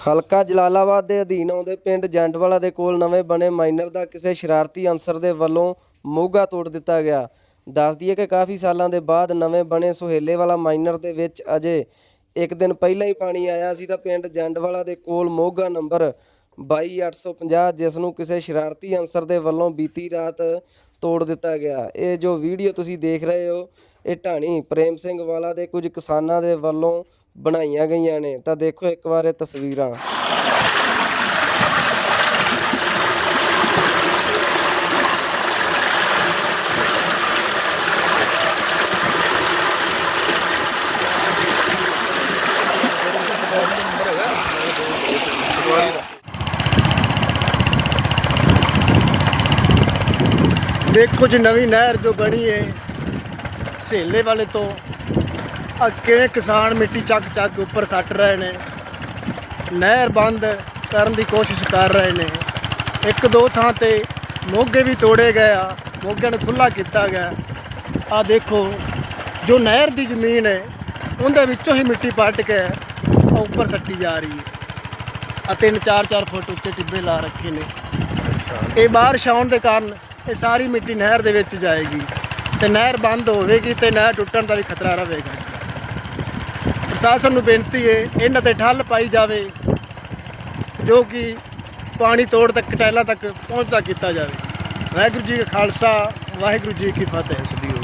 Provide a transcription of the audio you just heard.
ਹਲਕਾ ਜਲਾਲਾਬਾਦ ਦੇ ਅਧੀਨ ਆਉਂਦੇ ਪਿੰਡ ਜੰਡਵਾਲਾ ਦੇ ਕੋਲ ਨਵੇਂ ਬਣੇ ਮਾਈਨਰ ਦਾ ਕਿਸੇ ਸ਼ਰਾਰਤੀ ਅਨਸਰ ਦੇ ਵੱਲੋਂ ਮੋਗਾ ਤੋੜ ਦਿੱਤਾ ਗਿਆ। ਦੱਸ ਦਈਏ ਕਿ ਕਾਫੀ ਸਾਲਾਂ ਦੇ ਬਾਅਦ ਨਵੇਂ ਬਣੇ ਸੁਹੇਲੇ ਵਾਲਾ ਮਾਈਨਰ ਦੇ ਵਿੱਚ ਅਜੇ ਇੱਕ ਦਿਨ ਪਹਿਲਾਂ ਹੀ ਪਾਣੀ ਆਇਆ ਸੀ ਤਾਂ ਪਿੰਡ ਜੰਡਵਾਲਾ ਦੇ ਕੋਲ ਮੋਗਾ ਨੰਬਰ 22850 ਜਿਸ ਨੂੰ ਕਿਸੇ ਸ਼ਰਾਰਤੀ ਅਨਸਰ ਦੇ ਵੱਲੋਂ ਬੀਤੀ ਰਾਤ ਤੋੜ ਦਿੱਤਾ ਗਿਆ। ਇਹ ਜੋ ਵੀਡੀਓ ਤੁਸੀਂ ਦੇਖ ਰਹੇ ਹੋ ਇਹ ਢਾਣੀ ਪ੍ਰੇਮ ਸਿੰਘ ਵਾਲਾ ਦੇ ਕੁਝ ਕਿਸਾਨਾਂ ਦੇ ਵੱਲੋਂ ਬਣਾਈਆਂ ਗਈਆਂ ਨੇ। ਤਾਂ ਦੇਖੋ ਇੱਕ ਵਾਰ ਇਹ ਤਸਵੀਰਾਂ। ਦੇਖੋ ਜੀ, ਨਵੀਂ ਨਹਿਰ ਜੋ ਬਣੀ ਹੈ ਸੇਲੇ ਵਾਲੇ ਤੋਂ ਆ ਕਿਵੇਂ ਕਿਸਾਨ ਮਿੱਟੀ ਚੱਕ ਚੱਕ ਕੇ ਉੱਪਰ ਸੱਟ ਰਹੇ ਨੇ। ਨਹਿਰ ਬੰਦ ਕਰਨ ਦੀ ਕੋਸ਼ਿਸ਼ ਕਰ ਰਹੇ ਨੇ। ਇੱਕ ਦੋ ਥਾਂ ਤੇ ਮੋਗੇ ਵੀ ਤੋੜੇ ਗਏ ਆ। ਮੋਗੇ ਨੂੰ ਖੁੱਲਾ ਕੀਤਾ ਗਿਆ। ਆ ਦੇਖੋ ਜੋ ਨਹਿਰ ਦੀ ਜ਼ਮੀਨ ਹੈ ਉਹਦੇ ਵਿੱਚੋਂ ਹੀ ਮਿੱਟੀ ਪੱਟ ਕੇ ਉੱਪਰ ਸੱਟੀ ਜਾ ਰਹੀ ਹੈ। ਆ ਤਿੰਨ ਚਾਰ ਚਾਰ ਫੁੱਟ ਉੱਚੇ ਟਿੱਬੇ ਲਾ ਰੱਖੇ ਨੇ। ਇਹ ਬਾਰਿਸ਼ ਆਉਣ ਦੇ ਕਾਰਨ ਇਹ ਸਾਰੀ ਮਿੱਟੀ ਨਹਿਰ ਦੇ ਵਿੱਚ ਜਾਏਗੀ। ਤੇ ਨਹਿਰ ਬੰਦ ਹੋਵੇਗੀ ਤੇ ਨਹਿਰ ਟੁੱਟਣ ਦਾ ਵੀ ਖਤਰਾ ਰਹੇਗਾ। ਪ੍ਰਸ਼ਾਸਨ ਨੂੰ ਬੇਨਤੀ ਹੈ, ਇਹਨਾਂ ਤੇ ਠੱਲ ਪਾਈ ਜਾਵੇ, ਜੋ ਕਿ ਪਾਣੀ ਤੋੜ ਤੱਕ ਟੈਲਾਂ ਤੱਕ ਪਹੁੰਚਦਾ ਕੀਤਾ ਜਾਵੇ। ਵਾਹਿਗੁਰੂ ਜੀ ਕਾ ਖਾਲਸਾ, ਵਾਹਿਗੁਰੂ ਜੀ ਕੀ ਫਤਿਹ।